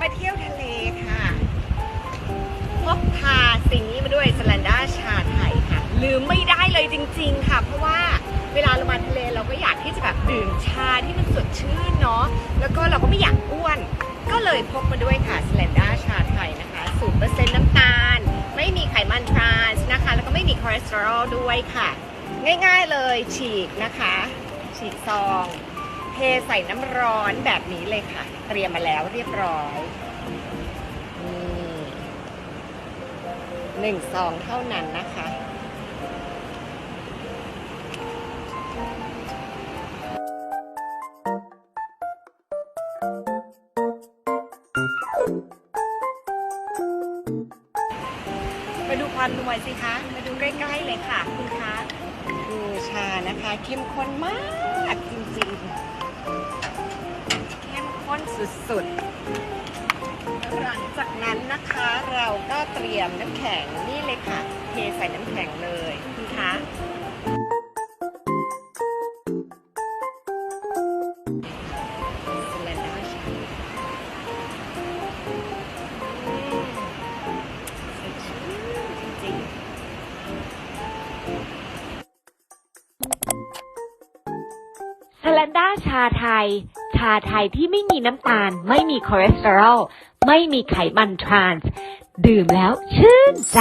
มาเที่ยวทะเลค่ะพบพาสิ่งนี้มาด้วยสแลนด้าชาไทยค่ะ ลืมไม่ได้เลยจริง ๆ ค่ะ เพราะว่าเวลาเรามาทะเลเราก็อยากที่จะแบบดื่มชาที่มันสดชื่นเนาะ แล้วก็เราก็ไม่อยากอ้วน ก็เลยพกมาด้วยค่ะสแลนด้าชาไทยนะคะศูนเปอร์เซ็นต์น้ำตาล ไม่มีไขมันทรานส์นะคะ แล้วก็ไม่มีคอเลสเตอรอลด้วยค่ะ ง่ายๆเลยฉีกนะคะ ฉีกซอง เทใส่น้ำร้อนแบบนี้เลยค่ะ เตรียมมาแล้วเรียบร้อยนี่หนึ่งซองเท่านั้นนะคะมาดูความนวสิคะ มาดูใกล้ๆเลยค่ะ คุณคะ ดูชานะคะ เข้มข้นมากจริงๆ สุดๆ หลังจากนั้นนะคะเราก็เตรียมน้ำแข็งนี่เลยค่ะ เทใส่น้ำแข็งเลยคุณคะ แลันด้าชาไทย ชาไทยที่ไม่มีน้ำตาล ไม่มีคอเลสเตอรอล ไม่มีไขมันทรานส์ ดื่มแล้วชื่นใจ